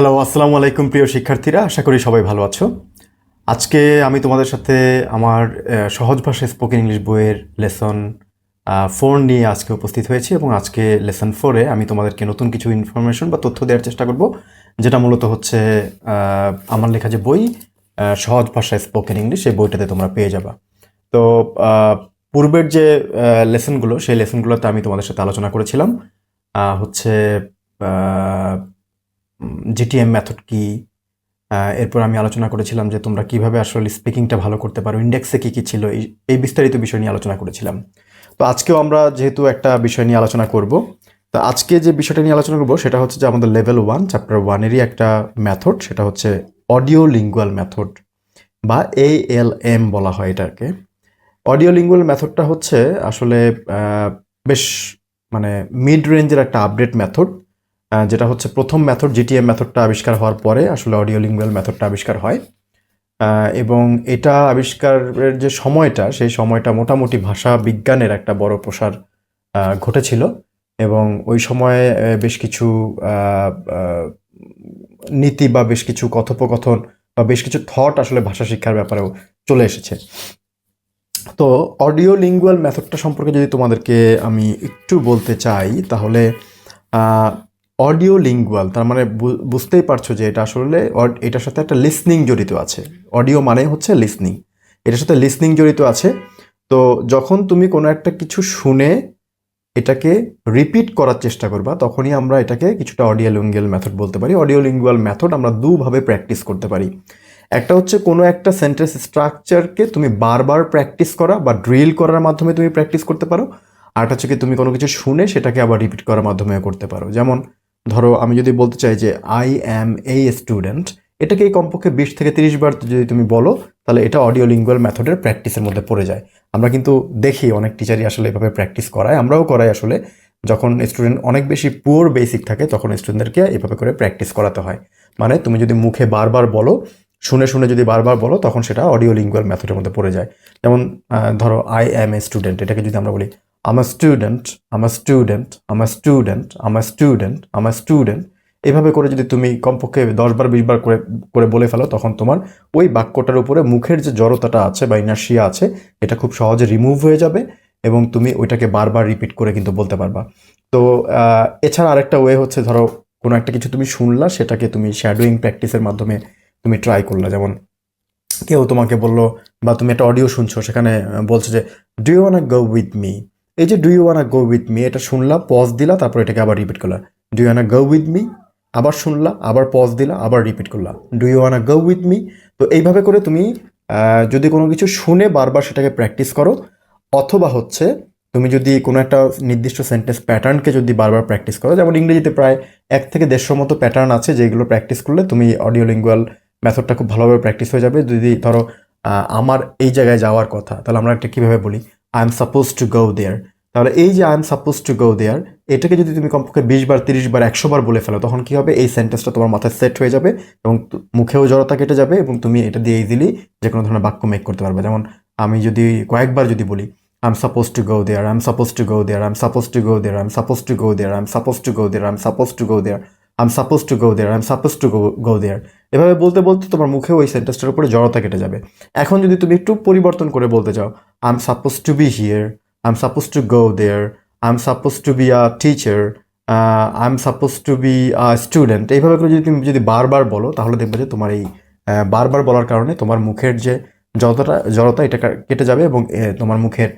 Hello আসসালামু আলাইকুম, প্রিয় শিক্ষার্থীরা। আশা করি সবাই ভালো আছো। আজকে আমি তোমাদের সাথে আমার সহজ ভাষায় স্পোকেন ইংলিশ বইয়ের লেসন ফোর নিয়ে আজকে উপস্থিত হয়েছি এবং আজকে লেসন ফোরে আমি তোমাদেরকে নতুন কিছু ইনফরমেশন বা তথ্য দেওয়ার চেষ্টা করব, যেটা মূলত হচ্ছে আমার লেখা যে বই সহজ ভাষায় স্পোকেন ইংলিশ সেই বইটাতে তোমরা পেয়ে যাবা। তো পূর্বের যে লেসনগুলো সেই লেসনগুলোতে আমি তোমাদের সাথে আলোচনা করেছিলাম হচ্ছে জিটিএম মেথড কি? এরপর আমি আলোচনা করেছিলাম যে তোমরা কীভাবে আসলে স্পিকিংটা ভালো করতে পারো ইন্ডেক্সে কি কি ছিল, এই বিস্তারিত বিষয় নিয়ে আলোচনা করেছিলাম। তো আজকেও আমরা যেহেতু একটা বিষয় নিয়ে আলোচনা করব, তো আজকে যে বিষয়টা নিয়ে আলোচনা করব সেটা হচ্ছে যে আমাদের লেভেল ওয়ান চ্যাপ্টার ওয়ানেরই একটা মেথড সেটা হচ্ছে অডিও লিঙ্গুয়াল মেথড বা এ এল এম বলা হয় এটাকে। অডিও লিঙ্গুয়াল মেথডটা হচ্ছে আসলে বেশ মানে মিড রেঞ্জের একটা আপডেট মেথড যেটা হচ্ছে প্রথম মেথড জিটিএম মেথডটা আবিষ্কার হওয়ার পরে আসলে অডিও লিঙ্গুয়াল মেথডটা আবিষ্কার হয়। এবং এটা আবিষ্কারের যে সময়টা, সেই সময়টা মোটামুটি ভাষা বিজ্ঞানের একটা বড় প্রসার ঘটেছিল। এবং ওই সময়ে বেশ কিছু নীতি বা বেশ কিছু কথোপকথন বা বেশ কিছু থট আসলে ভাষা শিক্ষার ব্যাপারেও চলে এসেছে। তো অডিও লিঙ্গুয়াল মেথডটা সম্পর্কে যদি তোমাদেরকে আমি একটু বলতে চাই, তাহলে অডিও লিঙ্গুয়াল তার মানে বুঝতেই পারছ যে এটা আসলে এটার সাথে একটা লিসনিং জড়িত আছে। অডিও মানে হচ্ছে লিসনিং এটার সাথে লিসনিং জড়িত আছে। তো যখন তুমি কোনো একটা কিছু শুনে এটাকে রিপিট করার চেষ্টা করবা, তখনই আমরা এটাকে কিছুটা অডিও লিঙ্গুয়াল মেথড বলতে পারি। অডিও লিঙ্গুয়াল মেথড আমরা দুভাবে প্র্যাকটিস করতে পারি। একটা হচ্ছে কোনো একটা সেন্টেন্স স্ট্রাকচারকে তুমি বারবার প্র্যাকটিস করা বা ড্রিল করার মাধ্যমে তুমি প্র্যাকটিস করতে পারো। আর একটা হচ্ছে কি তুমি কোনো কিছু শুনে সেটাকে আবার রিপিট করার মাধ্যমে করতে পারো। যেমন ধরো, আমি যদি বলতে চাই যে আই অ্যাম এ স্টুডেন্ট এটাকে কমপক্ষে বিশ থেকে তিরিশ বার যদি তুমি বলো, তাহলে এটা অডিও লিঙ্গুয়াল মেথডের প্র্যাকটিসের মধ্যে পড়ে যায়। আমরা কিন্তু দেখি, অনেক টিচারই আসলে এভাবে প্র্যাকটিস করায়। আমরাও করাই আসলে। যখন স্টুডেন্ট অনেক বেশি পুয়ার বেসিক থাকে, তখন স্টুডেন্টদেরকে এভাবে করে প্র্যাকটিস করাতে হয়। মানে তুমি যদি মুখে বারবার বলো, শুনে শুনে যদি বারবার বলো, তখন সেটা অডিও লিঙ্গুয়াল মেথডের মধ্যে পড়ে যায়। যেমন ধরো আই অ্যাম এ স্টুডেন্ট এটাকে যদি আমরা বলি আমার স্টুডেন্ট আমার স্টুডেন্ট আমার স্টুডেন্ট আমার স্টুডেন্ট আমার স্টুডেন্ট এভাবে করে যদি তুমি কমপক্ষে দশ বার, বিশ বার করে করে বলে ফেলো, তখন তোমার ওই বাক্যটার উপরে মুখের যে জড়তাটা আছে বা ইনার্শিয়া আছে, এটা খুব সহজে রিমুভ হয়ে যাবে এবং তুমি ওইটাকে বারবার রিপিট করে কিন্তু বলতে পারবা। তো এছাড়া আরেকটা ওয়ে হচ্ছে, ধরো কোনো একটা কিছু তুমি শুনলা, সেটাকে তুমি শ্যাডোয়িং প্র্যাকটিসের মাধ্যমে তুমি ট্রাই করলা। যেমন কেউ তোমাকে বলল বা তুমি একটা অডিও শুনছো, সেখানে বলছো যে do you wanna go with me এই যে do you wanna go with me এটা শুনলাম পজ দিলা, তারপর এটাকে আবার রিপিট করলা। Do you wanna go with me আবার শুনলা, আবার পজ দিলা, আবার রিপিট করলা। Do you wanna go with me তো এইভাবে করে তুমি যদি কোনো কিছু শুনে বারবার সেটাকে প্র্যাকটিস করো, অথবা হচ্ছে তুমি যদি কোনো একটা নির্দিষ্ট সেন্টেন্স প্যাটার্নকে যদি বারবার প্র্যাকটিস করো, যেমন ইংরেজিতে প্রায় এক থেকে দেড়শো মতো প্যাটার্ন আছে, যেগুলো প্র্যাকটিস করলে তুমি অডিও লিঙ্গুয়াল মেথডটা খুব ভালোভাবে প্র্যাকটিস হয়ে যাবে। যদি ধরো আমার এই জায়গায় যাওয়ার কথা, তাহলে আমরা একটা কীভাবে বলি? I am suppose to go there তাহলে এই যে I am suppose to go there এটাকে যদি তুমি কমপক্ষে বিশ বার তিরিশ বার একশো বার বলে ফেলো তখন কি হবে এই সেন্টেন্সটা তোমার মাথায় সেট হয়ে যাবে এবং মুখেও জড়তা কেটে যাবে এবং তুমি এটা দিয়ে ইজিলি যে কোনো ধরনের বাক্য মেক করতে পারবে যেমন আমি যদি কয়েকবার যদি বলি I'm supposed to go there. I'm supposed to go there. I'm supposed to go there. I'm supposed to go there. I'm supposed to go there. I'm supposed to go there. I'm supposed to go there. I'm to go go there. এভাবে বলতে বলতে তোমার মুখে ওই সেন্টেন্সটার উপরে জড়তা কেটে যাবে এখন যদি তুমি একটু পরিবর্তন করে বলতে চাও I am suppose to be here I supposed suppose to go I'm I to be a teacher I am suppose to be student এইভাবে করে যদি তুমি যদি বারবার বলো, তাহলে দেখবে যে তোমার এই বারবার বলার কারণে তোমার মুখের যে যতটা জড়তা, এটা কেটে যাবে এবং তোমার মুখের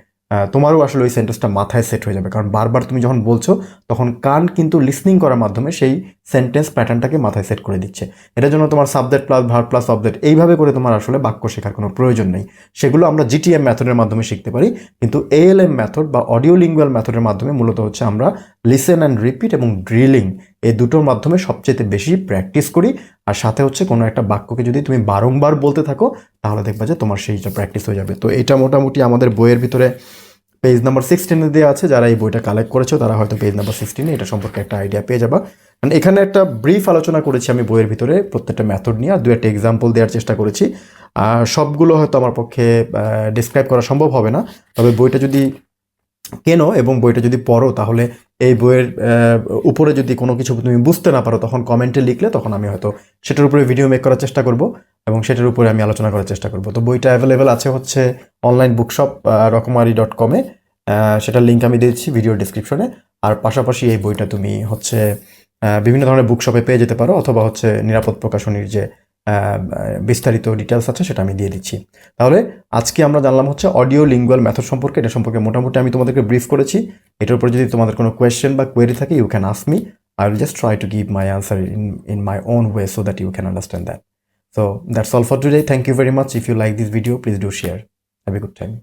তোমারও আসলে ওই সেন্টেন্সটা মাথায় সেট হয়ে যাবে। কারণ বারবার তুমি যখন বলছো, তখন কান কিন্তু লিসনিং করার মাধ্যমে সেই সেন্টেন্স প্যাটার্নটাকে মাথায় সেট করে দিচ্ছে। এটার জন্য তোমার subject plus verb plus object এইভাবে করে তোমার আসলে বাক্য শেখার কোনো প্রয়োজন নেই। সেগুলো আমরা জিটিএম মেথডের মাধ্যমে শিখতে পারি, কিন্তু এএলএম মেথড বা অডিও লিঙ্গুয়াল মেথডের মাধ্যমে মূলত হচ্ছে আমরা লিসেন অ্যান্ড রিপিট এবং ড্রিলিং এই দুটোর মাধ্যমে সবচেয়ে বেশি প্র্যাকটিস করি। আর সাথে হচ্ছে কোনো একটা বাক্যকে যদি তুমি বারংবার বলতে থাকো, তাহলে দেখবা যে তোমার সেইটা প্র্যাকটিস হয়ে যাবে। তো এটা মোটামুটি আমাদের বইয়ের ভিতরে পেজ নাম্বার সিক্সটিনে দেওয়া আছে, যারা এই বইটা কালেক্ট করেছ, তারা হয়তো পেজ নাম্বার সিক্সটিনে এটা সম্পর্কে একটা আইডিয়া পেয়ে যাবা। And এখানে একটা ব্রিফ আলোচনা করেছি আমি বইয়ের ভিতরে, প্রত্যেকটা মেথড নিয়ে, আর দু একটা এক্সাম্পল দেওয়ার চেষ্টা করেছি। আর সবগুলো হয়তো আমার পক্ষে ডিসক্রাইব করা সম্ভব হবে না, তবে বইটা যদি কেনো এবং বইটা যদি পড়ো, তাহলে এই বইয়ের উপরে যদি কোনো কিছু তুমি বুঝতে না পারো, তখন কমেন্টে লিখলে, তখন আমি হয়তো সেটার উপরে ভিডিও মেক করার চেষ্টা করব, এবং সেটার উপরে আমি আলোচনা করার চেষ্টা করব। তো বইটা অ্যাভেলেবেল আছে হচ্ছে অনলাইন বুকশপ রকমারি ডট কমে সেটার লিঙ্ক আমি দিয়েছি ভিডিও ডিসক্রিপশনে আর পাশাপাশি এই বইটা তুমি হচ্ছে বিভিন্ন ধরনের বুকশপে পেয়ে যেতে পারো অথবা হচ্ছে নিরাপদ প্রকাশনীর যে বিস্তারিত ডিটেলস আছে সেটা আমি দিয়ে দিচ্ছি তাহলে আজকে আমরা জানলাম হচ্ছে অডিও লিঙ্গুয়াল মেথড সম্পর্কে, এটা সম্পর্কে মোটামুটি আমি তোমাদেরকে ব্রিফ করেছি এটার উপর যদি তোমাদের কোনো কোয়েশ্চেন বা কোয়েরি থাকে you can ask me I will just try to give my answer in in my own way so that you can understand that so that's all for today. Thank you very much. If you like this video please do share. Have a good time.